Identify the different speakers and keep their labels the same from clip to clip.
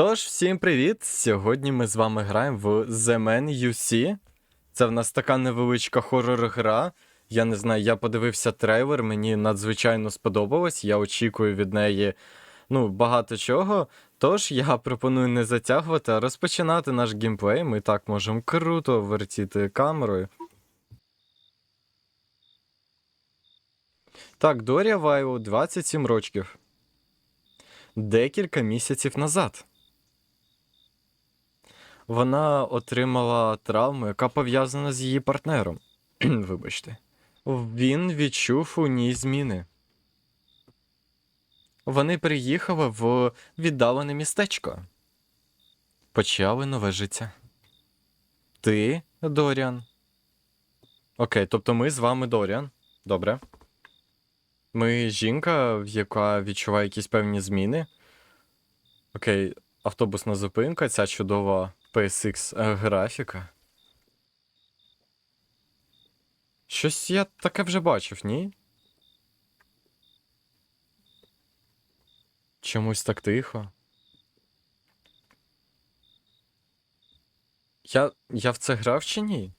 Speaker 1: Тож, всім привіт! Сьогодні ми з вами граємо в The Man UC. Це в нас така невеличка хорор-гра. Я не знаю, я подивився трейлер, мені надзвичайно сподобалось. Я очікую від неї ну, багато чого. Тож я пропоную не затягувати, а розпочинати наш геймплей. Ми так можемо круто вертіти камерою. Так, Дорія Вайлу, 27 років. Декілька місяців назад. Вона отримала травму, яка пов'язана з її партнером. Вибачте. Він відчув у ній зміни. Вони приїхали в віддалене містечко. Почали нове життя. Ти, Доріан. Окей, тобто ми з вами Доріан. Добре. Ми жінка, яка відчуває якісь певні зміни. Окей, автобусна зупинка, ця чудова PSX графіка. Щось я таке вже бачив, ні? Чомусь так тихо. Я. я в це грав чи ні?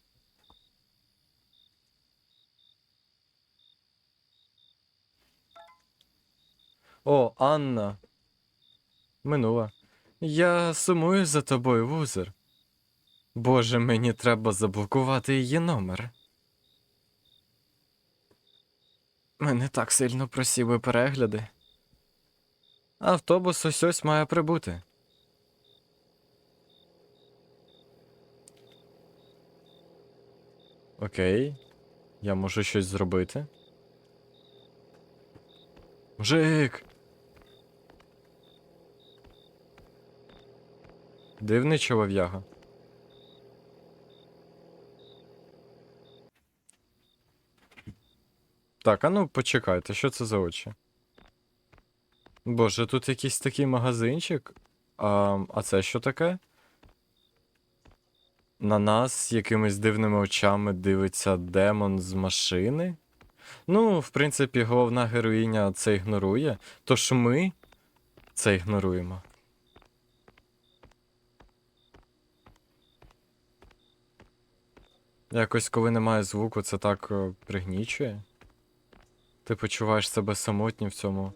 Speaker 1: О, Анна. Минула. Я сумую за тобою, вузер. Боже, мені треба заблокувати її номер. Мене так сильно просіли перегляди. Автобус ось ось має прибути. Окей. Я можу щось зробити. Мужик! Дивний чолов'яга. Так, а ну почекайте, що це за очі? Боже, тут якийсь такий магазинчик. А, а це що таке? На нас якимись дивними очами дивиться демон з машини. Ну, в принципі, головна героїня це ігнорує. Тож ми це ігноруємо. Якось, коли немає звуку, це так е, пригнічує. Ти почуваєш себе самотнім в цьому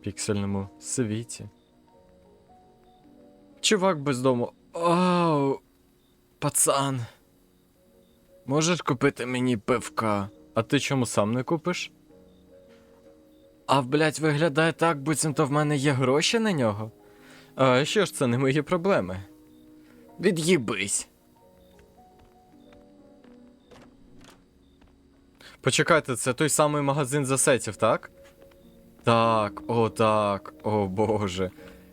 Speaker 1: піксельному світі. Чувак без дому. Оу, пацан. Можеш купити мені пивка? А ти чому сам не купиш? А, блядь, виглядає так, буцімто в мене є гроші на нього. А що ж це не мої проблеми? Від'їбись. Почекайте, це той самий магазин засетів, так? Так, о, так, о боже.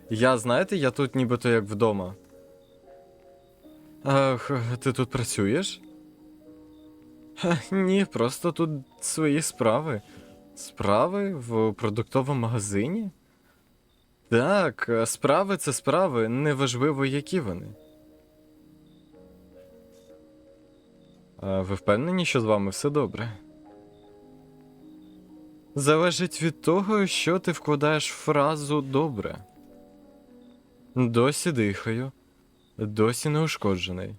Speaker 1: Я, знаєте, я тут нібито як вдома. Ах, ти тут працюєш? Ні, просто тут свої справи. Справи в продуктовому магазині? Так, е, справи це справи, неважливо, які вони. А ви впевнені, що з вами все добре? Залежить від того, що ти вкладаєш фразу добре. Досі дихаю, досі неушкоджений.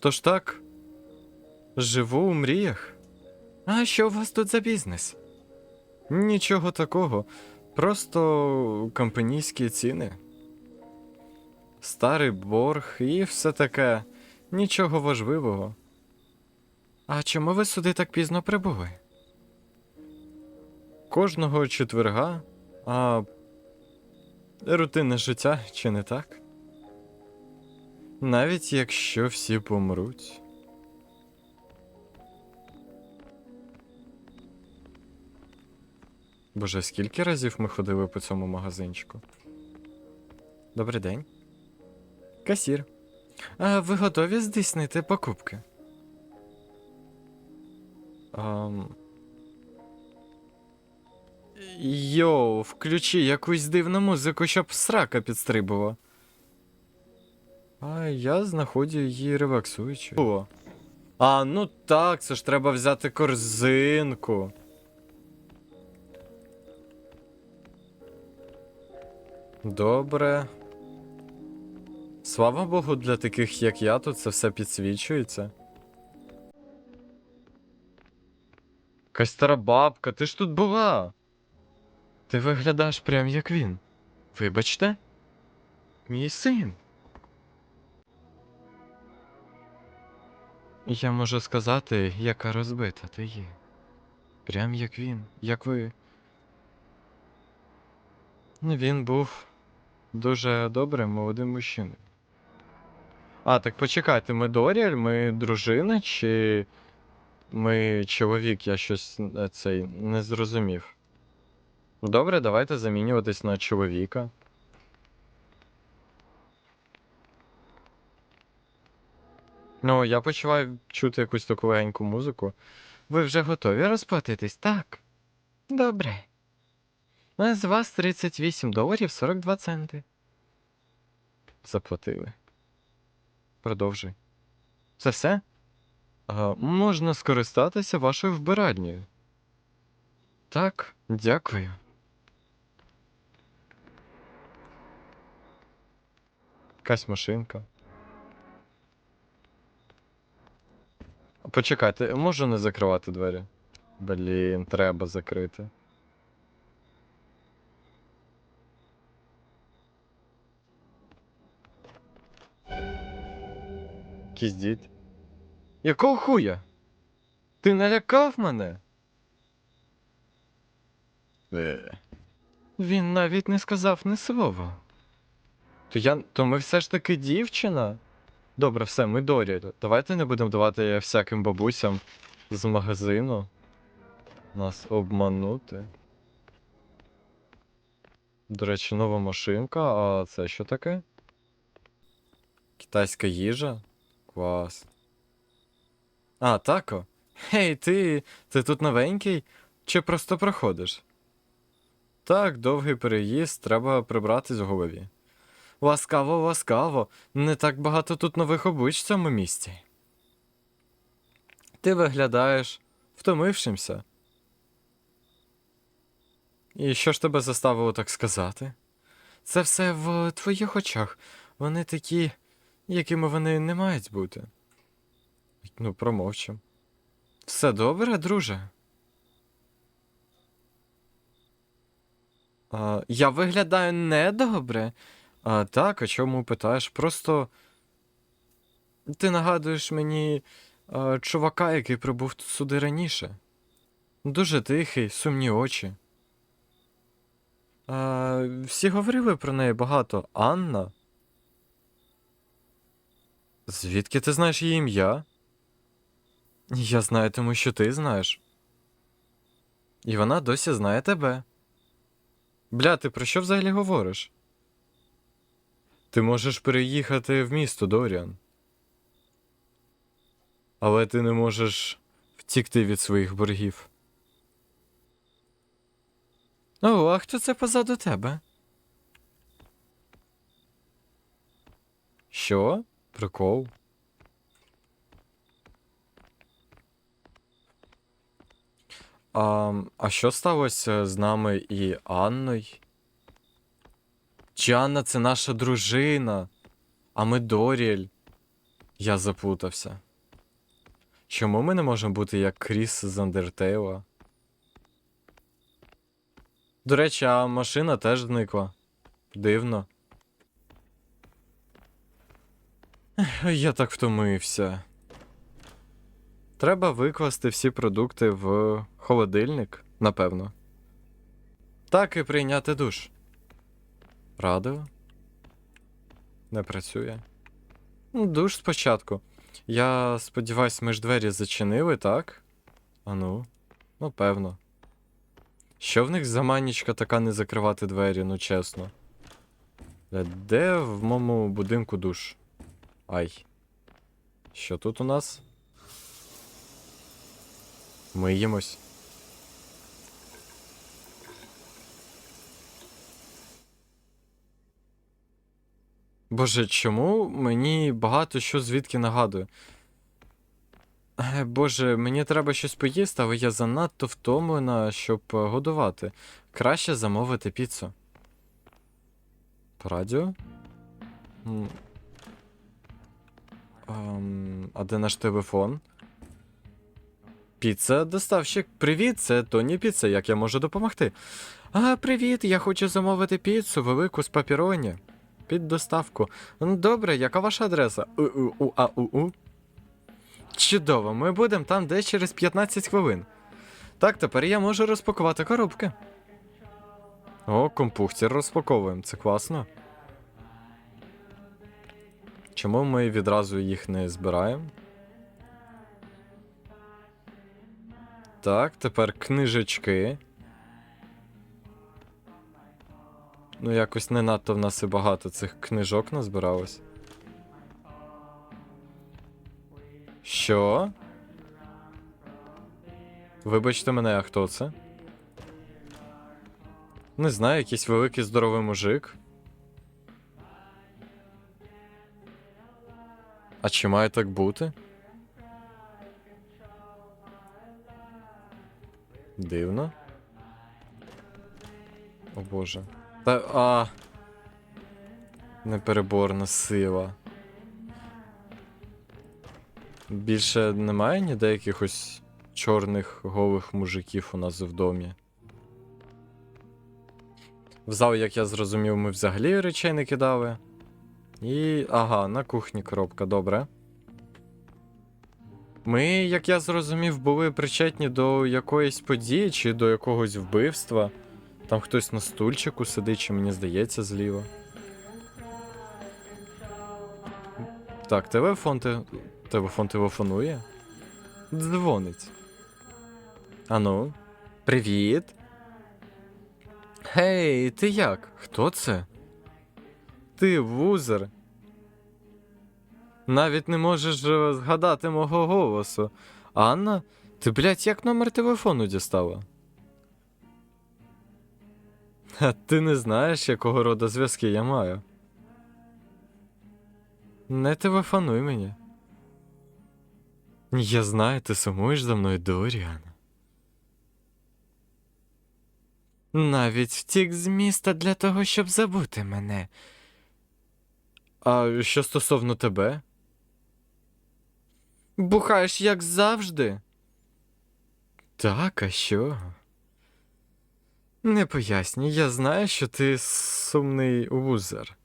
Speaker 1: Тож так, живу у мріях. А що у вас тут за бізнес? Нічого такого, просто компанійські ціни. Старий борг і все таке, нічого важливого. А чому ви сюди так пізно прибули? Кожного четверга, а рутинне життя, чи не так? Навіть якщо всі помруть. Боже, скільки разів ми ходили по цьому магазинчику? Добрий день. Касір. А ви готові здійснити покупки? Ам... Йоу, включи якусь дивну музику, щоб срака підстрибувала. А я знаходжу її релаксуючою. А, ну так, це ж треба взяти корзинку. Добре. Слава Богу, для таких, як я, тут це все підсвічується. Якась стара бабка, ти ж тут була. Ти виглядаєш прям як він. Вибачте? Мій син. Я можу сказати, яка розбита ти є. Прям як він, як ви. Він був дуже добрим молодим мужчиною. А, так почекайте, ми Доріаль, ми дружина, чи ми чоловік, я щось е, цей не зрозумів. Добре, давайте замінюватись на чоловіка. Ну, я почуваю чути якусь таку легеньку музику. Ви вже готові розплатитись? Так. Добре. Ну, з вас 38 доларів 42 центи. Заплатили. Продовжуй. Це все? А, можна скористатися вашою вбиральнею. Так, дякую. Якась машинка. Почекайте, можу не закривати двері? Блін, треба закрити. Якийсь дід. Якого хуя? Ти налякав мене? Е. Він навіть не сказав ні слова. То я. То ми все ж таки дівчина? Добре, все, ми Дорі. Давайте не будемо давати всяким бабусям з магазину нас обманути. До речі, нова машинка, а це що таке? Китайська їжа? Клас. А, тако. Гей, ти. Ти тут новенький? Чи просто проходиш? Так, довгий переїзд, треба прибрати з голові. Ласкаво, ласкаво, не так багато тут нових облич в цьому місті. Ти виглядаєш втомившимся. І що ж тебе заставило так сказати? Це все в твоїх очах. Вони такі, якими вони не мають бути. Ну, промовчим. Все добре, друже. А, я виглядаю недобре. А, так, а чому питаєш? Просто. Ти нагадуєш мені а, чувака, який прибув сюди раніше. Дуже тихий, сумні очі. А, всі говорили про неї багато. Анна. Звідки ти знаєш її ім'я? Я знаю, тому що ти знаєш. І вона досі знає тебе. Бля, ти про що взагалі говориш? Ти можеш переїхати в місто, Доріан. Але ти не можеш втікти від своїх боргів. О, а хто це позаду тебе? Що? Прикол. А, а що сталося з нами і Анною? Чи Анна це наша дружина, а ми Доріель. Я заплутався. Чому ми не можемо бути як Кріс з Андертейла? До речі, а машина теж зникла. Дивно. Я так втомився. Треба викласти всі продукти в холодильник, напевно. Так і прийняти душ. Радіо? Не працює. Ну, Душ спочатку. Я сподіваюсь, ми ж двері зачинили, так? Ану, ну, певно. Що в них за манічка така не закривати двері, ну чесно. Е, Де в моєму будинку душ? Ай. Що тут у нас? Миємось. Боже, чому мені багато що звідки нагадує? Е, Боже, мені треба щось поїсти, але я занадто втомлена, щоб е, годувати. Краще замовити піцу. Радіо? М, Ам, а де наш телефон? Піца, доставщик. Привіт, це Тоні Піца. Як я можу допомогти? А, привіт, я хочу замовити піцу велику з папіроні. Під доставку. Ну, Добре, яка ваша адреса? У-у-у-а-у-у. Чудово, ми будемо там десь через 15 хвилин. Так, тепер я можу розпакувати коробки. О, компухтір розпаковуємо, це класно. Чому ми відразу їх не збираємо? Так, тепер книжечки. Ну, якось не надто в нас і багато цих книжок назбиралось. Що? Вибачте мене, а хто це? Не знаю, якийсь великий здоровий мужик. А чи має так бути? Дивно. О боже. Та а. Непереборна сила. Більше немає ніде якихось чорних голих мужиків у нас в домі. В зал, як я зрозумів, ми взагалі речей не кидали. І. Ага, на кухні коробка, добре. Ми, як я зрозумів, були причетні до якоїсь події чи до якогось вбивства. Там хтось на стульчику сидить, чи мені здається, зліва. Так, телефон те... телефон телефонує. Дзвонить. Ану, привіт. Гей, ти як? Хто це? Ти вузер. Навіть не можеш е, згадати мого голосу. Анна, ти, блядь, як номер телефону дістала? А ти не знаєш, якого роду зв'язки я маю. Не телефонуй мені. Я знаю, ти сумуєш за мною, Доріан. Навіть втік з міста для того, щоб забути мене. А що стосовно тебе? Бухаєш, як завжди. Так, а що? Не пояснюй, я знаю, що ти сумний вузер.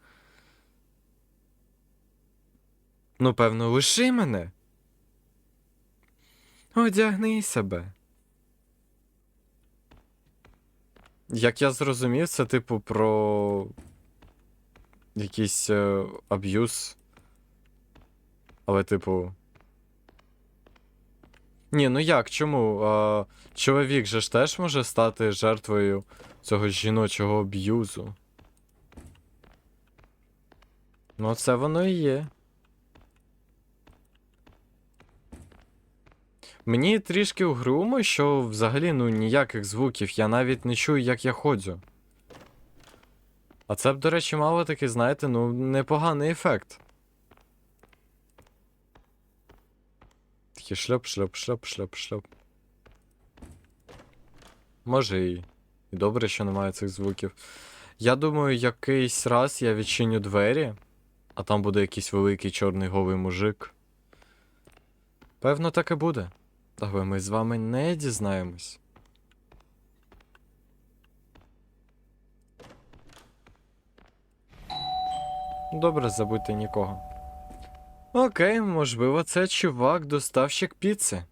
Speaker 1: Ну, певно, лиши мене. Одягни себе. Як я зрозумів, це типу про якийсь е, аб'юз. Але, типу. Ні, ну як, чому? А, чоловік же ж теж може стати жертвою цього жіночого аб'юзу. Ну, це воно і є. Мені трішки угрумо, що взагалі ну ніяких звуків, я навіть не чую, як я ходжу. А це б, до речі, мало таки, знаєте, ну, непоганий ефект. Такий шльоп, шльоп, шльоп, шльоп, шльоп. Може і. І добре, що немає цих звуків. Я думаю, якийсь раз я відчиню двері, а там буде якийсь великий чорний голий мужик. Певно, так і буде. Але ми з вами не дізнаємось. Добре, забудьте нікого. Окей, можливо, це чувак, доставщик піци.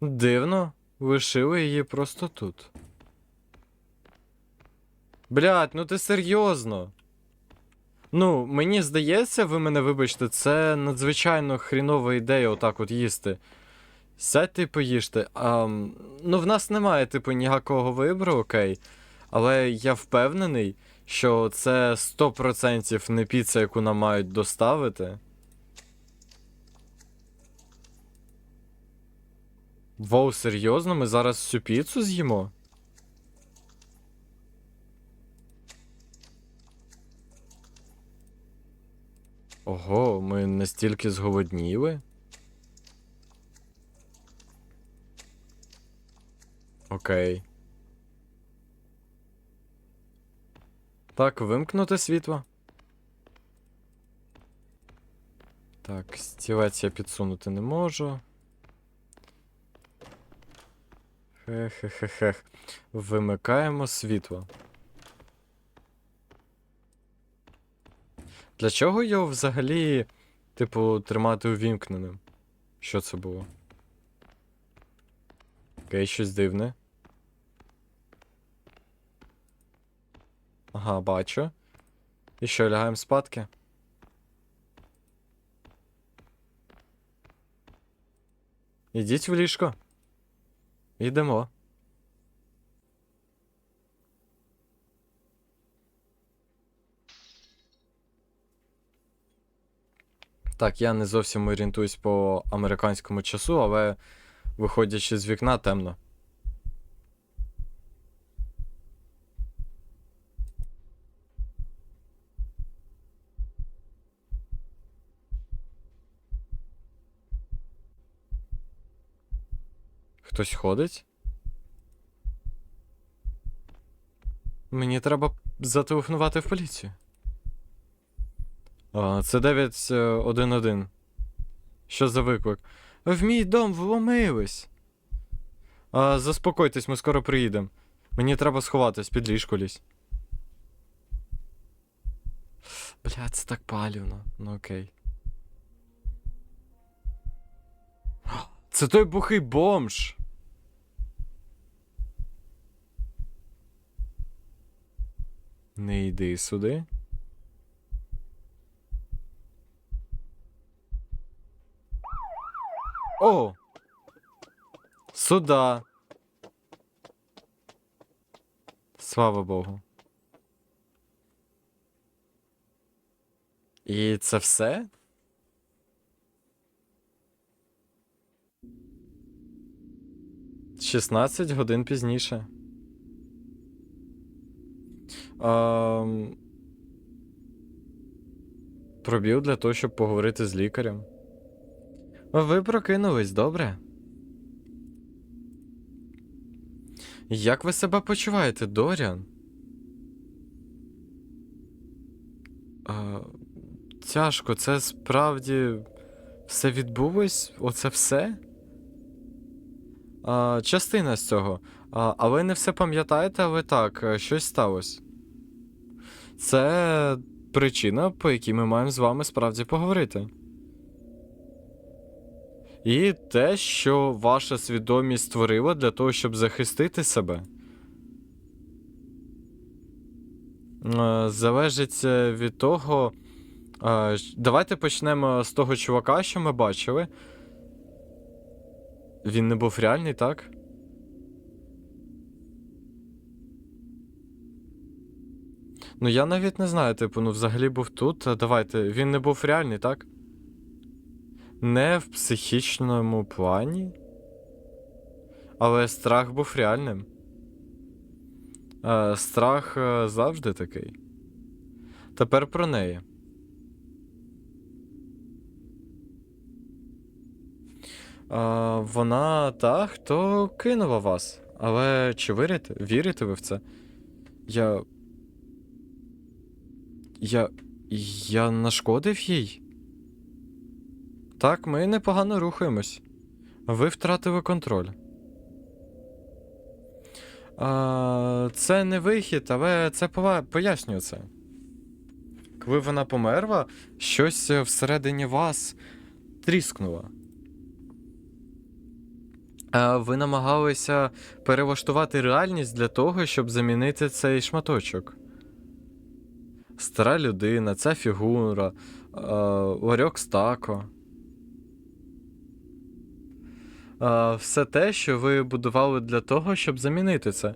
Speaker 1: Дивно, лишили її просто тут. Блядь, ну ти серйозно. Ну, мені здається, ви мене вибачте, це надзвичайно хрінова ідея отак от їсти. Сядьте і поїжте. А, ну, в нас немає, типу, ніякого вибору, окей. Але я впевнений, що це 100% не піца, яку нам мають доставити. Воу, серйозно, ми зараз всю піцу з'їмо? Ого, ми настільки зголодніли? Окей. Так, вимкнути світло. Так, стілець я підсунути не можу. Хе-хе-хе-хех. Вимикаємо світло. Для чого його взагалі, типу, тримати увімкненим? Що це було? Окей, щось дивне. Ага, бачу. І що, лягаємо спадки? Ідіть в ліжко. Йдемо. Так, я не зовсім орієнтуюсь по американському часу, але виходячи з вікна, темно. Хтось ходить? Мені треба зателефонувати в поліцію. А, це 911. Що за виклик? В мій дом вломились. А, заспокойтесь, ми скоро приїдемо. Мені треба сховатись, під ліжко лізь. Бля, це так палівно. Ну окей. Це той бухий бомж. Не йди сюди. О! Сюда. Слава Богу. І це все? Шістнадцять годин пізніше. Ам... Пробіл для того, щоб поговорити з лікарем. Ви прокинулись, добре? Як ви себе почуваєте, Доріан? А, тяжко, це справді все відбулось? Оце все? А, частина з цього. А, а ви не все пам'ятаєте, але так, е, щось сталося. Це причина, по якій ми маємо з вами справді поговорити. І те, що ваша свідомість створила для того, щоб захистити себе. Е, Залежить е, від того. е, Давайте почнемо з того чувака, що ми бачили. Він не був реальний, так? Ну, я навіть не знаю, типу, ну взагалі був тут. Давайте, він не був реальний, так? Не в психічному плані. Але страх був реальним. Е, страх е, завжди такий. Тепер про неї. Е, вона та, хто кинула вас. Але чи вірите? Вірите ви в це? Я. Я. Я нашкодив їй? Так, ми непогано рухаємось. Ви втратили контроль. А, це не вихід, але це пояснює це. Коли вона померла, щось всередині вас тріскнуло. А ви намагалися перелаштувати реальність для того, щоб замінити цей шматочок. Стара людина, ця фігура, ларьок з тако. Все те, що ви будували для того, щоб замінити це.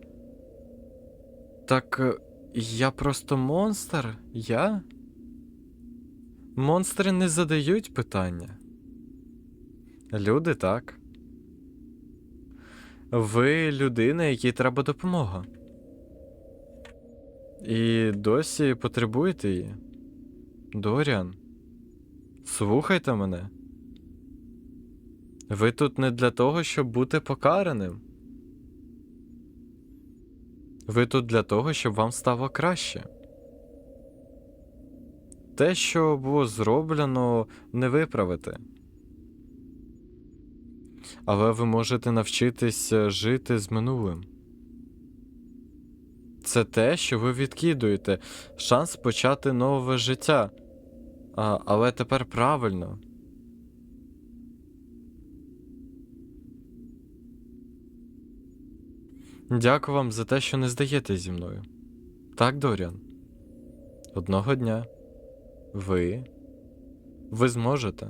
Speaker 1: Так е, я просто монстр? Я? Монстри не задають питання. Люди так. Ви людина, якій треба допомога. І досі потребуєте її. Доріан. Слухайте мене. Ви тут не для того, щоб бути покараним. Ви тут для того, щоб вам стало краще. те, що було зроблено, не виправити. Але ви можете навчитися жити з минулим. Це те, що ви відкидуєте, шанс почати нове життя. А, але тепер правильно. Дякую вам за те, що не здаєтесь зі мною. Так, Доріан. Одного дня ви. Ви зможете.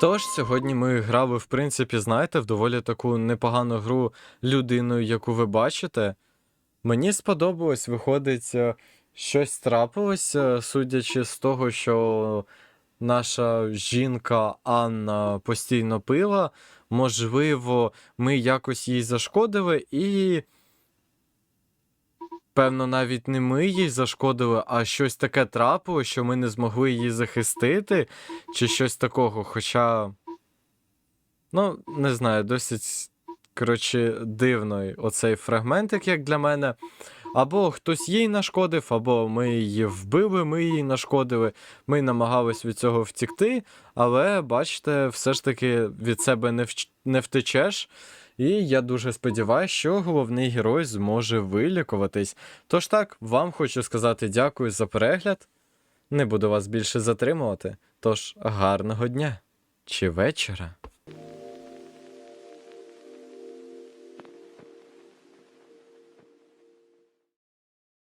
Speaker 1: Тож, сьогодні ми грали, в принципі, знаєте, в доволі таку непогану гру людиною, яку ви бачите. Мені сподобалось, виходить, е, щось трапилося, судячи з того, що наша жінка Анна постійно пила. Можливо, ми якось їй зашкодили, і. Певно, навіть не ми їй зашкодили, а щось таке трапило, що ми не змогли її захистити, чи щось такого. Хоча. Ну, не знаю, досить, коротше, дивний оцей фрагментик, як для мене. Або хтось їй нашкодив, або ми її вбили, ми її нашкодили. Ми намагались від цього втікти, але бачите, все ж таки від себе не, вч... не втечеш. І я дуже сподіваюся, що головний герой зможе вилікуватись. Тож так, вам хочу сказати дякую за перегляд. Не буду вас більше затримувати. Тож гарного дня чи вечора.